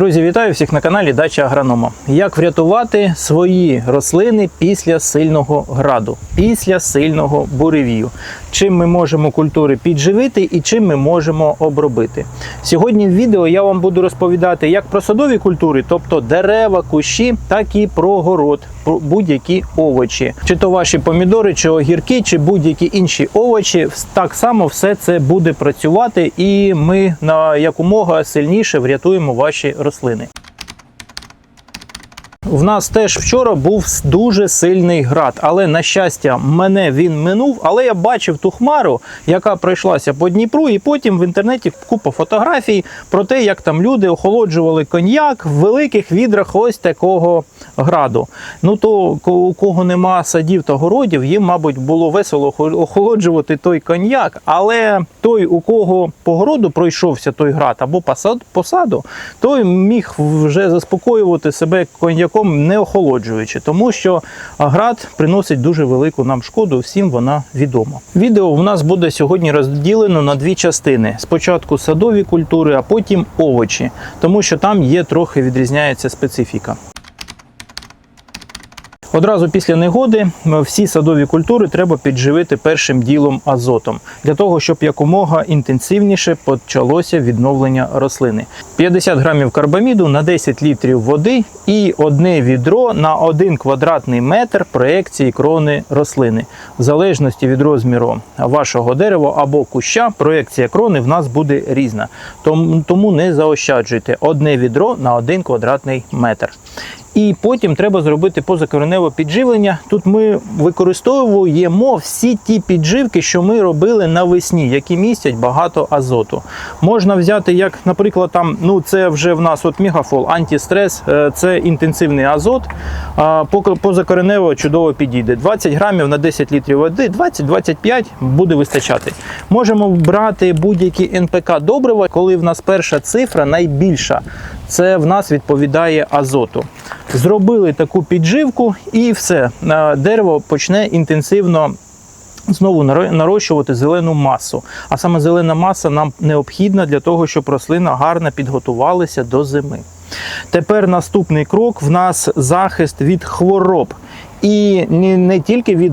Друзі, вітаю всіх на каналі Дача Агронома. Як врятувати свої рослини після сильного граду, після сильного буревію? Чим ми можемо культури підживити і чим ми можемо обробити? Сьогодні в відео я вам буду розповідати як про садові культури, тобто дерева, кущі, так і про город, про будь-які овочі, чи то ваші помідори, чи огірки, чи будь-які інші овочі. Так само все це буде працювати, і ми на якомога сильніше врятуємо ваші рослини рослини. В нас теж вчора був дуже сильний град, але на щастя, мене він минув. Але я бачив ту хмару, яка пройшлася по Дніпру, і потім в інтернеті купа фотографій про те, як там люди охолоджували коньяк в великих відрах ось такого граду. Ну то у кого нема садів та городів, їм, мабуть, було весело охолоджувати той коньяк. Але той, у кого по городу пройшовся той град або посаду, той міг вже заспокоювати себе коньяком, не охолоджуючи, тому що град приносить дуже велику нам шкоду. Всім вона відома. Відео в нас буде сьогодні розділено на дві частини: спочатку садові культури, а потім овочі, тому що там є трохи відрізняється специфіка. Одразу після негоди всі садові культури треба підживити першим ділом азотом для того, щоб якомога інтенсивніше почалося відновлення рослини. 50 грамів карбаміду на 10 літрів води і одне відро на 1 квадратний метр проекції крони рослини. В залежності від розміру вашого дерева або куща, проекція крони в нас буде різна. Тому, тому не заощаджуйте одне відро на 1 квадратний метр. І потім треба зробити позакореневе підживлення. Тут ми використовуємо всі ті підживки, що ми робили навесні, які містять багато азоту. Можна взяти, як, наприклад, там, ну це вже в нас от мегафол, антистрес, е, це інтенсивний азот. Позакоренево чудово підійде. 20 грамів на 10 літрів води, 20-25 буде вистачати. Можемо брати будь-які НПК добрива, коли в нас перша цифра найбільша. Це в нас відповідає азоту. Зробили таку підживку, і все. Е, Дерево почне інтенсивно знову нарощувати зелену масу. А саме зелена маса нам необхідна для того, щоб рослина гарно підготувалася до зими. Тепер наступний крок в нас захист від хвороб. І не, не тільки від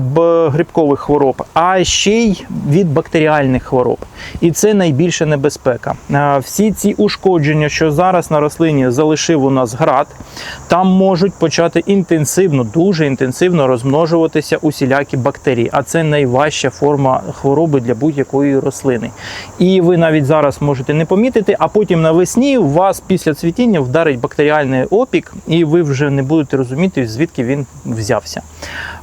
грибкових хвороб, а ще й від бактеріальних хвороб. І це найбільша небезпека. Всі ці ушкодження, що зараз на рослині залишив у нас град, там можуть почати інтенсивно, дуже інтенсивно розмножуватися усілякі бактерії. А це найважча форма хвороби для будь-якої рослини. І ви навіть зараз можете не помітити, а потім навесні у вас після цвітіння вдарить бактеріальний опік, і ви вже не будете розуміти, звідки він взявся.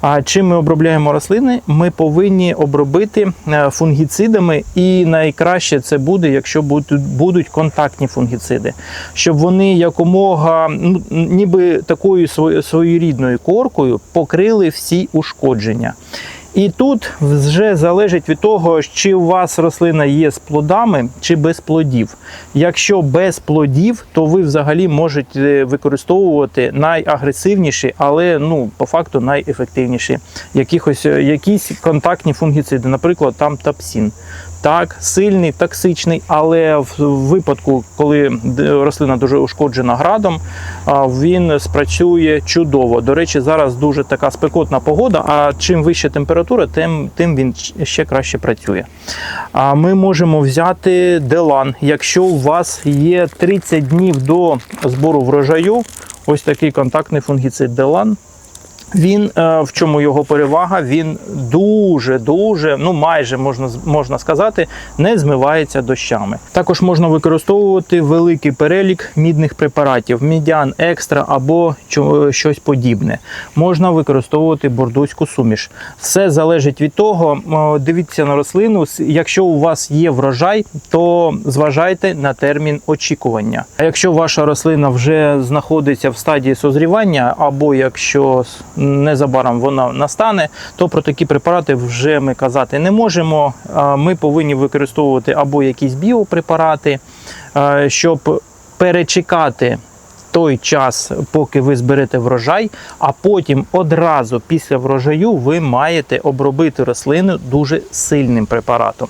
А чим ми обробляємо рослини? Ми повинні обробити е, фунгіцидами, і найкраще це буде, якщо будуть контактні фунгіциди, щоб вони якомога ну, ніби такою своєрідною коркою покрили всі ушкодження. І тут вже залежить від того, чи у вас рослина є з плодами чи без плодів. Якщо без плодів, то ви взагалі можете використовувати найагресивніші, але ну по факту найефективніші якихось е, якісь контактні фунгіциди, наприклад, там тапсін. Так, сильний, токсичний, але в випадку, коли рослина дуже ушкоджена градом, він спрацює чудово. До речі, зараз дуже така спекотна погода. А чим вища температура, тим, тим він ще краще працює. А ми можемо взяти делан. Якщо у вас є 30 днів до збору врожаю, ось такий контактний фунгіцид делан. Він е, в чому його перевага? Він дуже, дуже, ну майже можна можна сказати, не змивається дощами. Також можна використовувати великий перелік мідних препаратів, мідян екстра або чо- щось подібне. Можна використовувати бордоську суміш. Все залежить від того. е, Дивіться на рослину. Якщо у вас є врожай, то зважайте на термін очікування. А якщо ваша рослина вже знаходиться в стадії созрівання, або якщо незабаром вона настане, то про такі препарати вже ми казати не можемо. Ми повинні використовувати або якісь біопрепарати, е, щоб перечекати той час, поки ви зберете врожай, а потім одразу після врожаю ви маєте обробити рослину дуже сильним препаратом.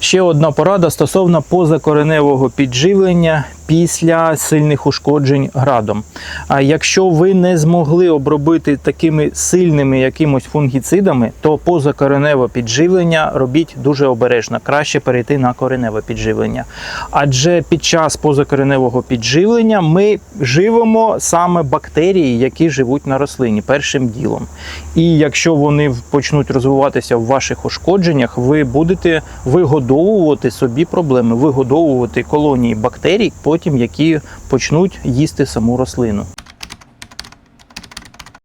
Ще одна порада стосовно позакореневого підживлення після сильних ушкоджень градом. А якщо ви не змогли обробити такими сильними якимось фунгіцидами, то позакореневе підживлення робіть дуже обережно. Краще перейти на кореневе підживлення. Адже під час позакореневого підживлення ми живемо саме бактерії, які живуть на рослині першим ділом. І якщо вони почнуть розвиватися в ваших ушкодженнях, ви будете вигодовувати собі проблеми, вигодовувати колонії бактерій, потім які почнуть їсти саму рослину.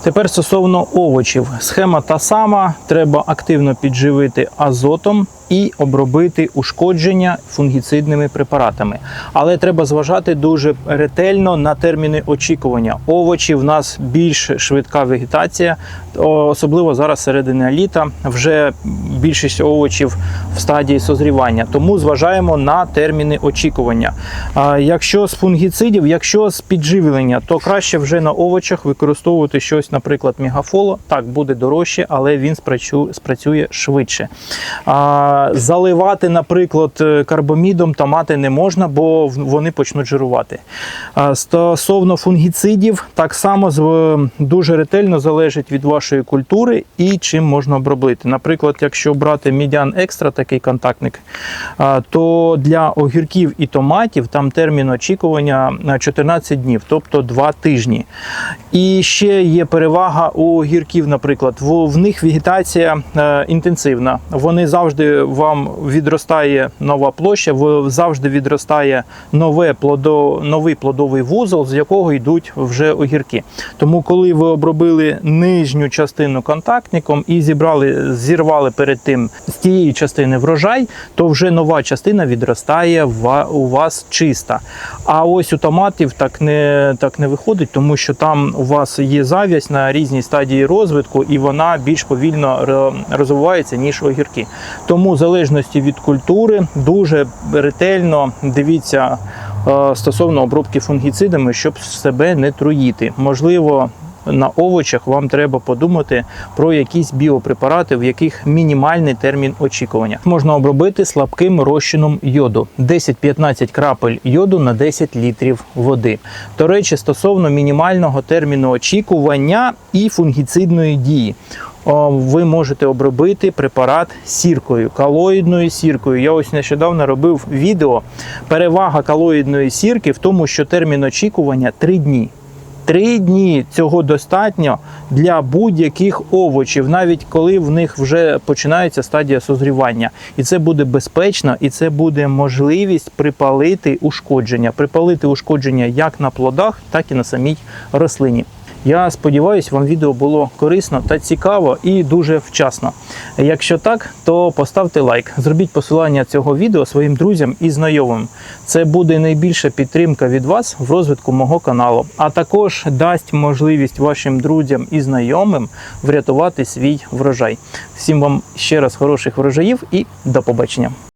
Тепер стосовно овочів, схема та сама. Треба активно підживити азотом і обробити ушкодження фунгіцидними препаратами. Але треба зважати дуже ретельно на терміни очікування. Овочі в нас більш швидка вегетація, особливо зараз середина літа. Вже більшість овочів в стадії созрівання. Тому зважаємо на терміни очікування. Якщо з фунгіцидів, якщо з підживлення, то краще вже на овочах використовувати щось, наприклад, мегафоло. Так буде дорожче, але він спрацює швидше. Заливати, наприклад, е, карбомідом томати не можна, бо вони почнуть жирувати. Стосовно фунгіцидів, так само дуже ретельно залежить від вашої культури і чим можна обробити. Наприклад, якщо брати мідян екстра, такий контактник, то для огірків і томатів там термін очікування на 14 днів, тобто 2 тижні. І ще є перевага у огірків, наприклад, в, них вегетація е, інтенсивна. Вони завжди вам відростає нова площа, завжди відростає нове плодо, новий плодовий вузол, з якого йдуть вже огірки. Тому, коли ви обробили нижню частину контактником і зібрали, зірвали перед тим з тієї частини врожай, то вже нова частина відростає у вас чиста. А ось у томатів так не, так не виходить, тому що там у вас є зав'язь на різній стадії розвитку, і вона більш повільно розвивається, ніж огірки. Тому, залежності від культури, дуже ретельно дивіться е, стосовно обробки фунгіцидами, щоб себе не труїти. Можливо, на овочах вам треба подумати про якісь біопрепарати, в яких мінімальний термін очікування. Можна обробити слабким розчином йоду 10-15 крапель йоду на 10 літрів води. До речі, стосовно мінімального терміну очікування і фунгіцидної дії. Ви можете обробити препарат сіркою, калоїдною сіркою. Я ось нещодавно робив відео. Перевага калоїдної сірки в тому, що термін очікування 3 дні. Три дні цього достатньо для будь-яких овочів, навіть коли в них вже починається стадія созрівання. І це буде безпечно, і це буде можливість припалити ушкодження. Припалити ушкодження як на плодах, так і на самій рослині. Я сподіваюся, вам відео було корисно та цікаво і дуже вчасно. Якщо так, то поставте лайк, зробіть посилання цього відео своїм друзям і знайомим. Це буде найбільша підтримка від вас в розвитку мого каналу, а також дасть можливість вашим друзям і знайомим врятувати свій врожай. Всім вам ще раз хороших врожаїв і до побачення.